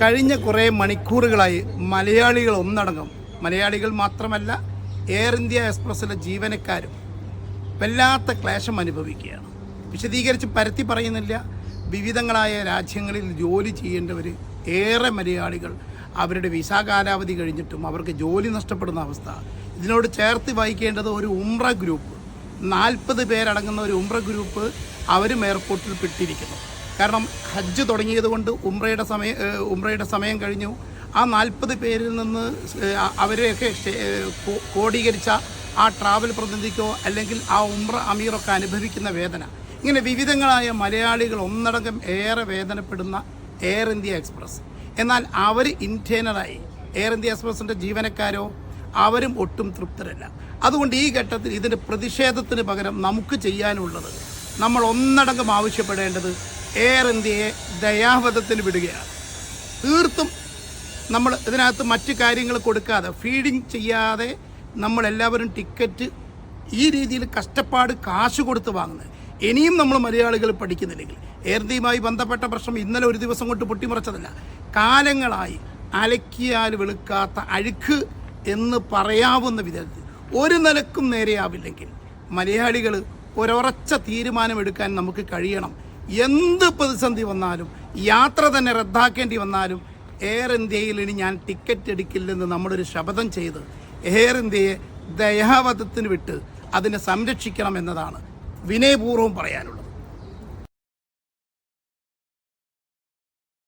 കഴിഞ്ഞ കുറേ മണിക്കൂറുകളായി മലയാളികൾ ഒന്നടങ്കം മലയാളികൾ മാത്രമല്ല എയർ ഇന്ത്യ എക്സ്പ്രസ്സിലെ ജീവനക്കാരും വല്ലാത്ത ക്ലേശം അനുഭവിക്കുകയാണ്. വിശദീകരിച്ച് പരത്തി പറയുന്നില്ല. വിവിധങ്ങളായ രാജ്യങ്ങളിൽ ജോലി ചെയ്യേണ്ടവർ ഏറെ മലയാളികൾ. അവരുടെ വിസ കാലാവധി കഴിഞ്ഞിട്ടും അവർക്ക് ജോലി നഷ്ടപ്പെടുന്ന അവസ്ഥ. ഇതിനോട് ചേർത്ത് വായിക്കേണ്ടത് ഒരു ഉംറ ഗ്രൂപ്പ്. നാൽപ്പത് പേരടങ്ങുന്ന ഒരു ഉംറ ഗ്രൂപ്പ് അവരും എയർപോർട്ടിൽ പെട്ടിരിക്കുന്നു. കാരണം ഹജ്ജ് തുടങ്ങിയത് കൊണ്ട് ഉംറയുടെ സമയ ഉംറയുടെ സമയം കഴിഞ്ഞു. ആ നാൽപ്പത് പേരിൽ നിന്ന് അവരെയൊക്കെ കോടീകരിച്ച ആ ട്രാവൽ പ്രതിനിധിക്കോ അല്ലെങ്കിൽ ആ ഉംറ അമീറൊക്കെ അനുഭവിക്കുന്ന വേദന. ഇങ്ങനെ വിവിധങ്ങളായ മലയാളികൾ ഒന്നടങ്കം ഏറെ വേദനപ്പെടുന്ന എയർ ഇന്ത്യ എക്സ്പ്രസ്. എന്നാൽ അവർ ഇന്റേനറായി എയർ ഇന്ത്യ എക്സ്പ്രസിന്റെ ജീവനക്കാരോ അവരും ഒട്ടും തൃപ്തരല്ല. അതുകൊണ്ട് ഈ ഘട്ടത്തിൽ ഇതിന്റെ പ്രതിഷേധത്തിന് പകരം നമുക്ക് ചെയ്യാനുള്ളത് നമ്മൾ ഒന്നടങ്കം ആവശ്യപ്പെടേണ്ടത് എയർ ഇന്ത്യയെ ദയാവധത്തിന് വിടുകയാണ്. തീർത്തും നമ്മൾ ഇതിനകത്ത് മറ്റ് കാര്യങ്ങൾ കൊടുക്കാതെ ഫീഡിങ് ചെയ്യാതെ നമ്മളെല്ലാവരും ടിക്കറ്റ് ഈ രീതിയിൽ കഷ്ടപ്പാട് കാശ് കൊടുത്ത് വാങ്ങുന്നത്. ഇനിയും നമ്മൾ മലയാളികൾ പഠിക്കുന്നില്ലെങ്കിൽ. എയർ ഇന്ത്യയുമായി ബന്ധപ്പെട്ട പ്രശ്നം ഇന്നലെ ഒരു ദിവസം കൊണ്ട് പൊട്ടിമുറച്ചതല്ല. കാലങ്ങളായി അലക്കിയാൽ വെളുക്കാത്ത അഴുക്ക് എന്ന് പറയാവുന്ന വിധത്തിൽ ഒരു നിലക്കും നേരെയാവില്ലെങ്കിൽ മലയാളികൾ ഒരുറച്ച തീരുമാനമെടുക്കാൻ നമുക്ക് കഴിയണം. എന്ത് പ്രതിസന്ധി വന്നാലും യാത്ര തന്നെ റദ്ദാക്കേണ്ടി വന്നാലും എയർ ഇന്ത്യയിൽ ഇനി ഞാൻ ടിക്കറ്റ് എടുക്കില്ലെന്ന് നമ്മളൊരു ശപഥം ചെയ്ത് എയർ ഇന്ത്യയെ ദയാവധത്തിന് വിട്ട് അതിനെ സംരക്ഷിക്കണം എന്നതാണ് വിനയപൂർവം പറയാനുള്ളത്.